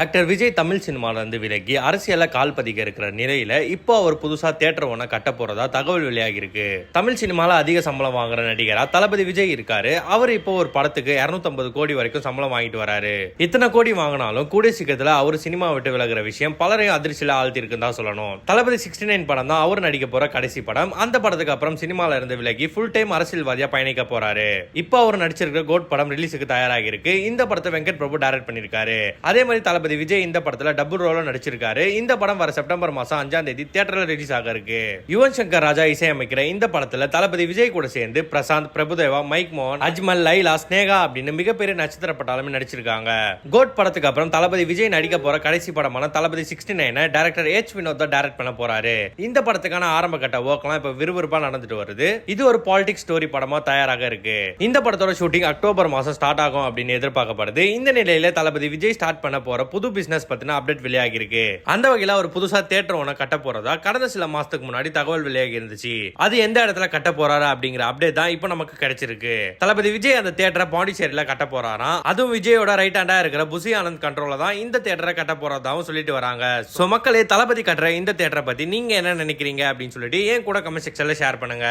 Actor Vijay Tamil சினிமாவிலேருந்து விலகி அரசியலில் கால் பதிக்க இருக்கிற நிலையில இப்போ அவர் புதுசா தேட்டர் ஒன்ன கட்ட போறதா தகவல் வெளியாகி இருக்கு தமிழ் சினிமால அதிக சம்பளம் வாங்குற நடிகரா தளபதி விஜய் இருக்காரு. அவர் இப்போ ஒரு படத்துக்கு 250 கோடி வரைக்கும் சம்பளம் வாங்கிட்டு வராரு. இத்தனை கோடி வாங்கினாலும் கூடிய சீக்கிரத்துல அவர் சினிமா விட்டு விலகிற விஷயம் பலரையும் அதிர்ச்சியில ஆழ்த்தி இருக்குன்னு தான் சொல்லணும். தளபதி சிக்ஸ்டி நைன் படம் தான் அவர் நடிக்க போற கடைசி படம். அந்த படத்துக்கு அப்புறம் சினிமால இருந்து விலகி ஃபுல் டைம் அரசியல்வாதியா பயணிக்க போறாரு. இப்போ அவர் நடிச்சிருக்கிற கோட் படம் ரிலீஸுக்கு தயாராகி இருக்கு இந்த படத்தை வெங்கட் பிரபு டைரக்ட் பண்ணியிருக்காரு. அதே மாதிரி தளபதி விஜய் இந்த படத்துல டபுள் ரோல நடிச்சிருக்காரு. இந்த படம் வர செப்டம்பர் மாசம் அஞ்சாம் தேதி தியேட்டர்ல ரிலீஸ் ஆக இருக்கு யுவன் சங்கர் ராஜா இசையமைக்கிற இந்த படத்துல தளபதி விஜய் கூட சேர்ந்து பிரசாந்த் பிரபுதேவா மைக் மோகன் அஜ்மல் லைலா ஸ்னேகா அப்படின்னு மிகப்பெரிய நட்சத்திர பட்டாளமே நடிச்சிருக்காங்க. கோட் படத்துக்கு அப்புறம் தளபதி விஜய் நடிக்க போற கடைசி படமான Thalapathy sixty nine director H Vinoth தான் டைரக்ட் பண்ண போறாரு. இந்த படத்துக்கான ஆரம்ப கட்ட ஒர்க்லாம் இப்ப விறுவிறுப்பா நடந்துட்டு வருது. இது ஒரு பாலிடிக்ஸ் ஸ்டோரி படமா தயாராக இருக்கு. இந்த படத்தோட ஷூட்டிங் அக்டோபர் மாசம் ஸ்டார்ட் ஆகும் அப்படின்னு எதிர்பார்க்கப்படுது. இந்த நிலையில தளபதி விஜய் ஸ்டார்ட் பண்ண போற புது பிசினஸ் பத்தின அப்டேட் வெளியாகி இருக்கு அந்த வகையில ஒரு புதுசா தேட்டர் ஒன்று கட்ட போறதா கடந்த சில மாசத்துக்கு முன்னாடி தகவல் வெளியாகி இருந்துச்சு. அது எந்த இடத்துல கட்ட போறாரு அப்படிங்கிற அப்டேட் தான் இப்போ நமக்கு கிடைச்சிருக்கு. தளபதி விஜய் அந்த தேட்டரை பாண்டிச்சேரியில கட்ட போறாராம். அதுவும் விஜயோட ரைட் ஹேண்டா இருக்கிற புசி ஆனந்த் கண்ட்ரோல தான் இந்த தேட்டரை கட்ட போறதாவும் சொல்லிட்டு வராங்க. சோ மக்களே தளபதி கட்டுற இந்த தேட்டரை பத்தி நீங்க என்ன நினைக்கிறீங்க அப்படின்னு சொல்லிட்டு ஏன் கூட கமெண்ட் செக்ஷன்ல ஷேர் பண்ணுங்க.